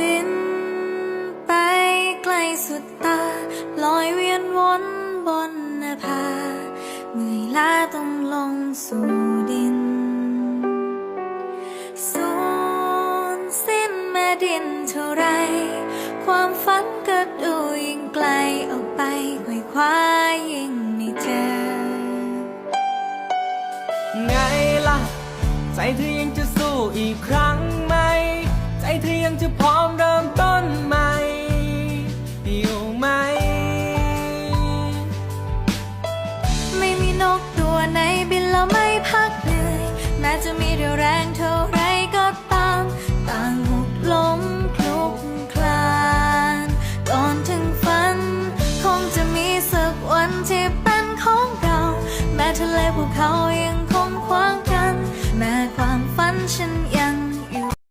บินไปไกลสุดตา ลอยเวียนวนบนหน้าเมื่อยล้าต้องลงสู่ดินสูญสิ้นแม่ดินเท่าไร ความฝันก็ดูยิ่งไกลออกไปไขว่คว้ายิ่งไม่เจอ ไงล่ะ ใจเธอยังจะสู้อีกครั้งไหม ใจเธอยังจะพร้อม นกตัวไหนบินแล้วไม่พักเลยแม้จะมีเรียวแรงเท่าไรก็ตาม ต่างหกล้มคลุกคลานก่อนถึงฝัน คงจะมีสักวันที่เป็นของเรา แม้ทะเลภูเขายังคงขวาง